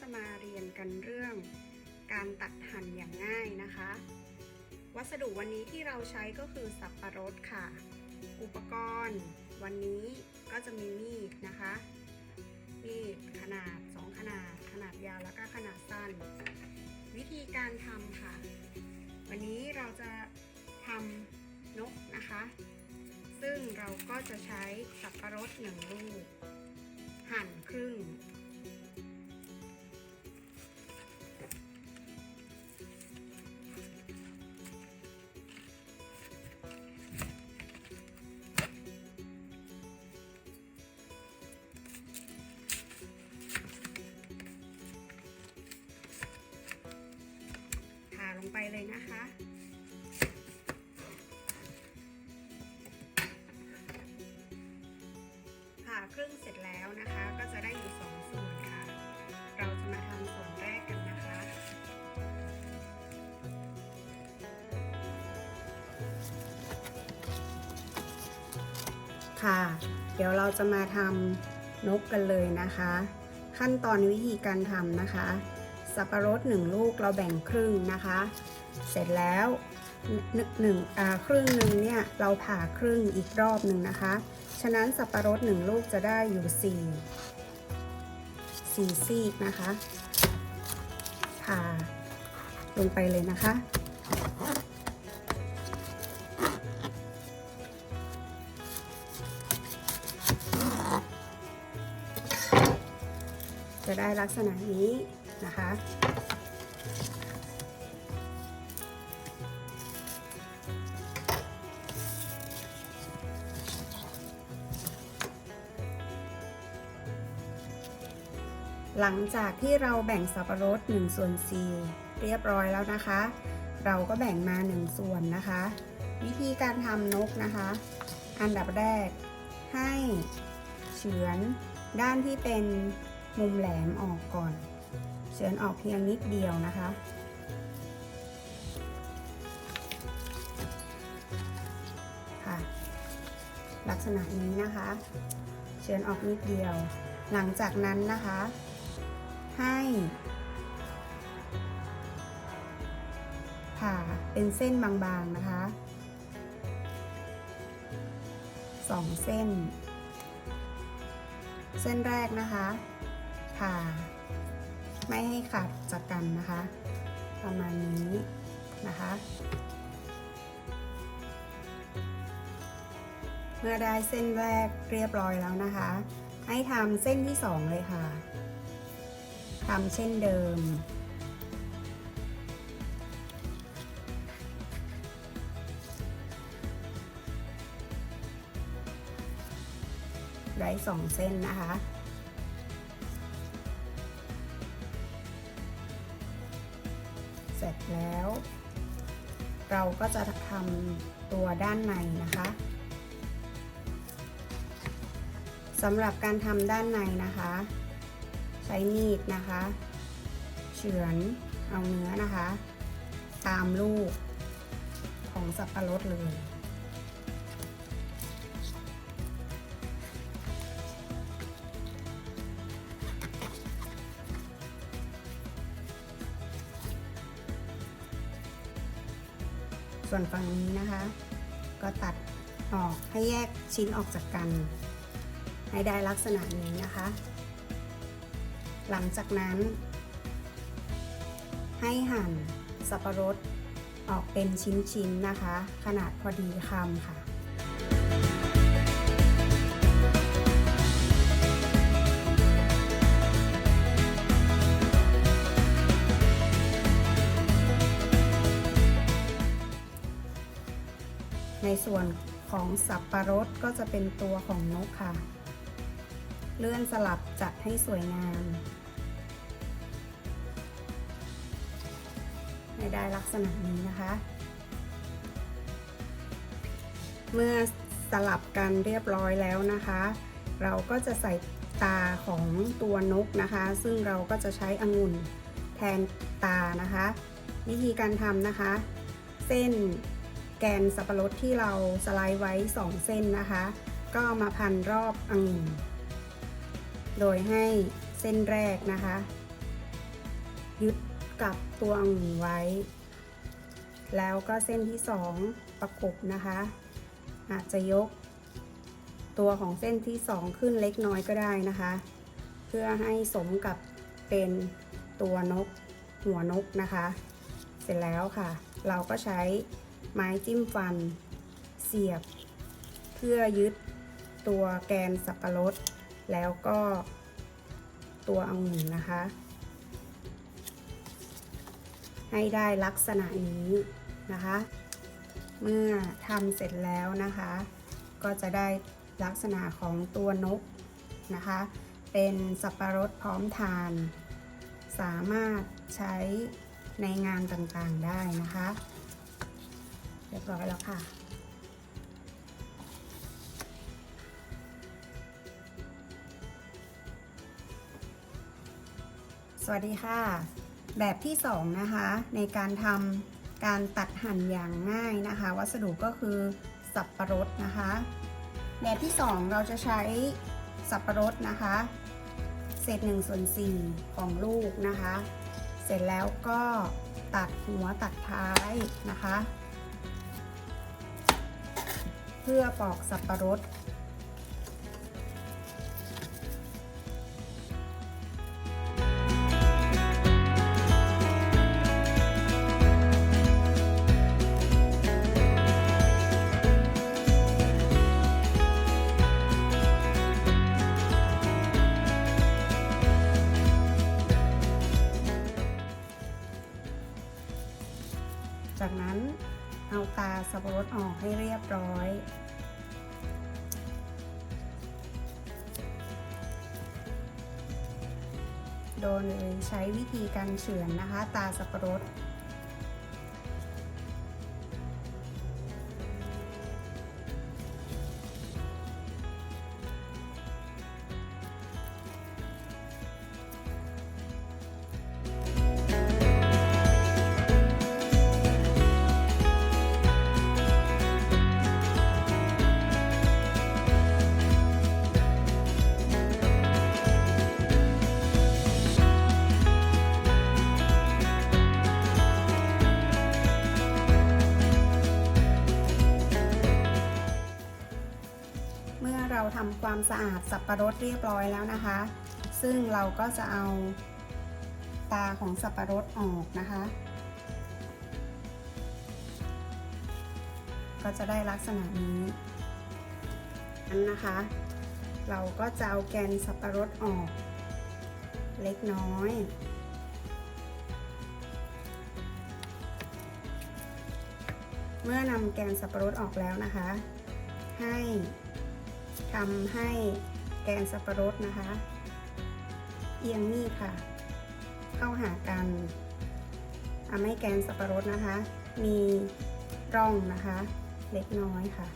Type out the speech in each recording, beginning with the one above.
จะมาเรียนกันเรื่องการตัดหั่นอย่างง่ายนะคะ วัสดุวันนี้ที่เราใช้ก็คือสับปะรดค่ะ อุปกรณ์ วันนี้ก็จะมีมีดนะคะ มีดขนาด 2 ขนาด ขนาดยาวแล้วก็ขนาดสั้น วิธีการทำค่ะ วันนี้เราจะทำนกนะคะ ซึ่งเราก็จะใช้สับปะรดหนึ่งลูก หั่นครึ่ง ครึ่งเสร็จแล้วนะคะ ก็จะได้อยู่สองส่วนค่ะ เราจะมาทำส่วนแรกกันนะคะ ค่ะ เดี๋ยวเราจะมาทำนกกันเลยนะคะ ขั้นตอนวิธีการทำนะคะ สับปะรดหนึ่งลูกเราแบ่งครึ่งนะคะ เสร็จแล้ว หนึ่งหนึ่งครึ่งหนึ่งเนี่ยเราผ่าครึ่งอีกรอบหนึ่งนะคะ ฉะนั้นสับปะรดหนึ่งลูกจะได้อยู่สี่สี่ซีกนะคะ ผ่าลงไปเลยนะคะ จะได้ลักษณะนี้นะคะ หลังจากที่เราแบ่งสับปะรด1ส่วน4เรียบร้อยแล้วนะคะ เราก็แบ่งมา 1 ส่วนนะคะ วิธีการทำนกนะคะ อันดับแรก ให้เฉือนด้านที่เป็นมุมแหลมออกก่อน เฉือนออกเพียงนิดเดียวนะคะ ค่ะ ลักษณะนี้นะคะ เฉือนออกนิดเดียว หลังจากนั้นนะคะ ให้ผ่าเป็นเส้นบางๆนะคะสองเส้น เส้นแรกนะคะผ่าไม่ให้ขาดจากกันนะคะ ประมาณนี้นะคะ เมื่อได้เส้นแรกเรียบร้อยแล้วนะคะ ให้ทำเส้นที่สองเลยค่ะ ทำเช่นเดิม ได้สองเส้นนะคะเสร็จแล้ว เราก็จะทำตัวด้านในนะคะสำหรับการทำด้านในนะคะ ใช้มีดนะคะเฉือนเอาเนื้อนะคะ ตามลูกของสับปะรดเลยส่วนฝั่งนี้นะคะ ก็ตัดออกให้แยกชิ้นออกจากกัน ให้ได้ลักษณะนี้นะคะ หลังจากนั้น ให้หั่นสับปะรดออกเป็นชิ้นๆนะคะ ขนาดพอดีคำค่ะในส่วนของสับปะรดก็จะเป็นตัวของนกค่ะ เลื่อนสลับจัดให้สวยงามให้ได้ลักษณะนี้นะคะ เมื่อสลับกันเรียบร้อยแล้วนะคะ เราก็จะใส่ตาของตัวนกนะคะ ซึ่งเราก็จะใช้องุ่นแทนตานะคะ วิธีการทำนะคะ เส้นแกนสับปะรดที่เราสไลด์ไว้ 2 เส้นนะคะ ก็มาพันรอบองุ่น โดยให้เส้นแรกนะคะ ยึดกับตัวองุ่นไว้ แล้วก็เส้นที่สองประกบนะคะ อาจจะยก ตัวของเส้นที่สองขึ้นเล็กน้อยก็ได้นะคะ เพื่อให้สมกับเป็นตัวนกหัวนกนะคะ เสร็จแล้วค่ะ เราก็ใช้ไม้จิ้มฟันเสียบ เพื่อยึดตัวแกนสับปะรด แล้วก็ตัวองุ่นนะคะ ให้ได้ลักษณะนี้นะคะ เมื่อทำเสร็จแล้วนะคะ ก็จะได้ลักษณะของตัวนกนะคะ เป็นสับปะรดพร้อมทาน สามารถใช้ในงานต่างๆได้นะคะ เรียบร้อยแล้วค่ะ สวัสดีค่ะ แบบที่สองนะคะ ในการทำการตัดหั่นอย่างง่ายนะคะ วัสดุก็คือสับปะรดนะคะ แบบที่สองเราจะใช้สับปะรดนะคะ เศษ1ส่วน4ของลูกนะคะ เสร็จแล้วก็ตัดหัวตัดท้ายนะคะ เพื่อปอกสับปะรด ร้อย โดยใช้วิธีการเฉือนนะคะ ตาสับปะรด ความสะอาดสับปะรดเรียบร้อยแล้วนะคะ ซึ่งเราก็จะเอาตาของสับปะรดออกนะคะ ก็จะได้ลักษณะนี้นั้นนะคะ เราก็จะเอาแกนสับปะรดออก เล็กน้อยเมื่อนำแกนสับปะรดออกแล้วนะคะ ให้ ทำให้แกนสับปะรดนะคะ เอียงมีดค่ะ เข้าหากันทำให้แกนสับปะรดนะคะ มีร่องนะคะ เล็กน้อยค่ะ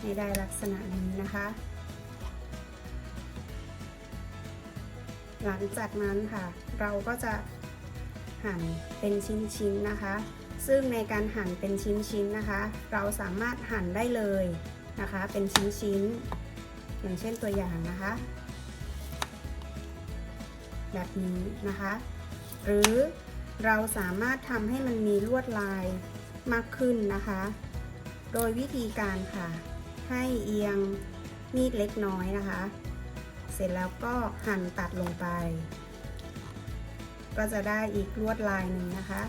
ให้ได้ลักษณะนี้นะคะ หลังจากนั้นค่ะ เราก็จะหั่นเป็นชิ้นๆนะคะ ซึ่งในการหั่นเป็นชิ้นๆนะคะ เราสามารถหั่นได้เลยนะคะ เป็นชิ้นๆอย่างเช่นตัวอย่างนะคะ แบบนี้นะคะ หรือเราสามารถทำให้มันมีลวดลายมากขึ้นนะคะ โดยวิธีการค่ะ ให้เอียงมีดเล็กน้อยนะคะ เสร็จแล้วก็หั่นตัดลงไป ก็จะได้อีกลวดลายหนึ่งนะคะ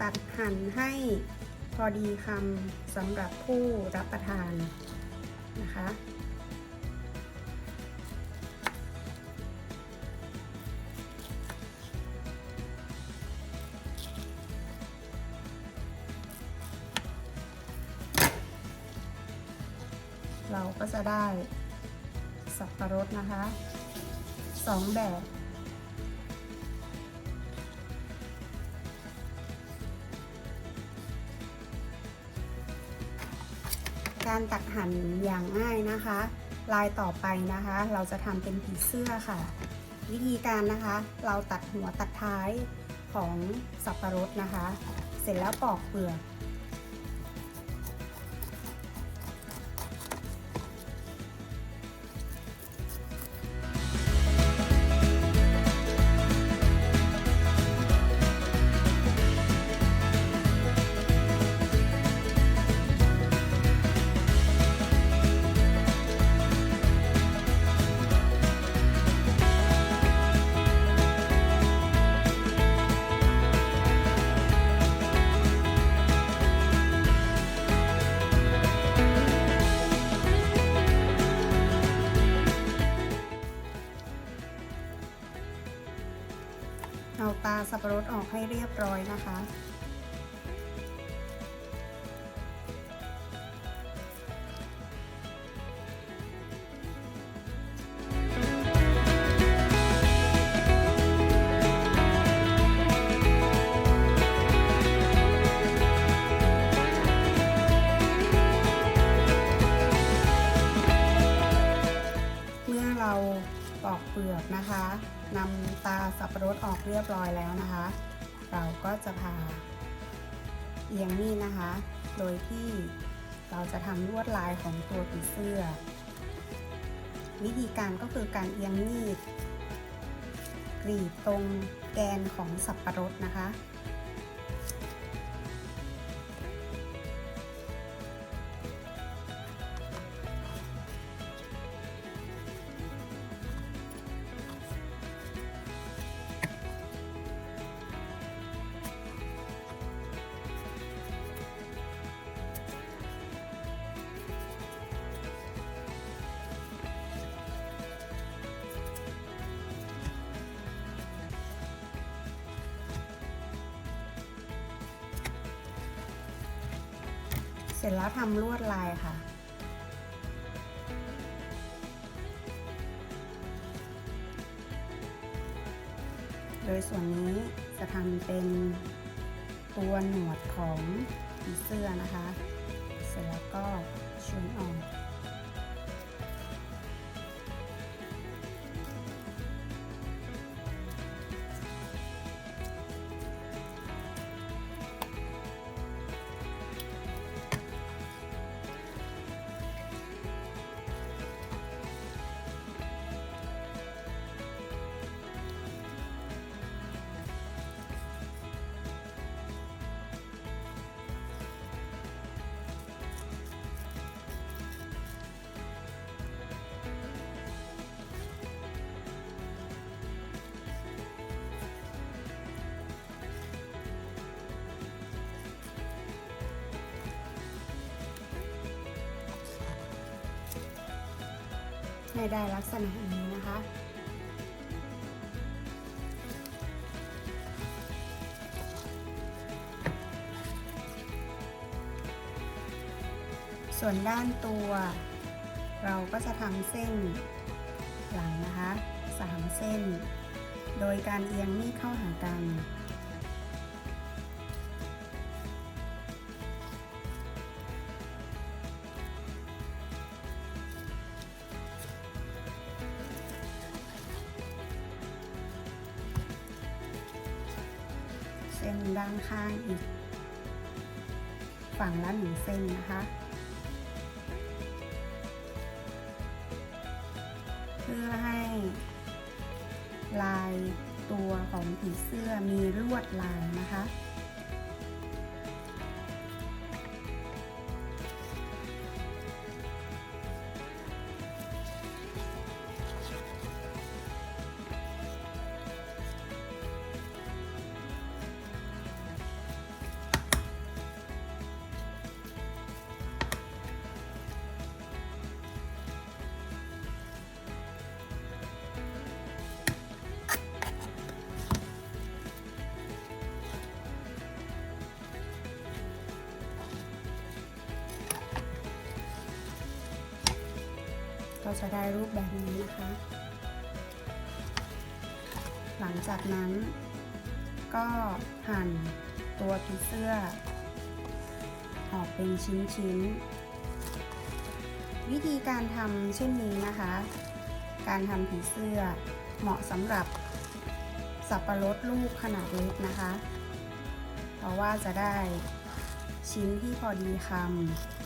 ตัดหั่นให้พอดีคำสำหรับผู้รับประทานนะคะ จะได้สับปะรดนะคะสองแบบ การตัดหั่นอย่างง่ายนะคะ ลายต่อไปนะคะ เราจะทำเป็นผีเสื้อค่ะ วิธีการนะคะ เราตัดหัวตัดท้ายของสับปะรดนะคะ เสร็จแล้วปอกเปลือก ออกให้เรียบร้อยนะคะ เมื่อเราปอกเปลือกนะคะนำตาสับปะรดออกเรียบร้อยแล้วนะคะ เราก็จะพาเอียงมีดนะคะ โดยที่เราจะทำลวดลายของตัวผีเสื้อ วิธีการก็คือการเอียงมีดกรีดตรงแกนของสับปะรดนะคะ สร็จแล้วทำลวดลายค่ะ โดยส่วนนี้จะทำเป็นตัวหนวดของผีเสื้อนะคะ เสร็จแล้วก็ ให้ได้ลักษณะนี้นะคะ ส่วนด้านตัว เราก็จะทำเส้นหลังนะคะสามเส้น โดยการเอียงมีดเข้าหากัน ข้างอีก ฝั่งละหนึ่งเส้นนะคะ เพื่อให้ลายตัวของผีเสื้อมีลวดลายนะคะ จะได้รูปแบบนี้นะคะ หลังจากนั้นก็หั่นตัวผีเสื้อ ออกเป็นชิ้นๆววิธีการทำเช่นนี้นะคะ การทำผีเสื้อเหมาะสำหรับสับปะรดลูกขนาดเล็กนะคะ เพราะว่าจะได้ชิ้นที่พอดีคำ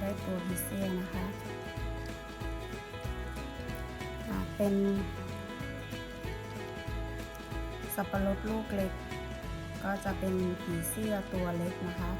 ได้ตัวพิเศษนะคะเป็น สับปะรดลูกเล็ก ก็จะเป็นผีเสื้อตัวเล็กนะคะ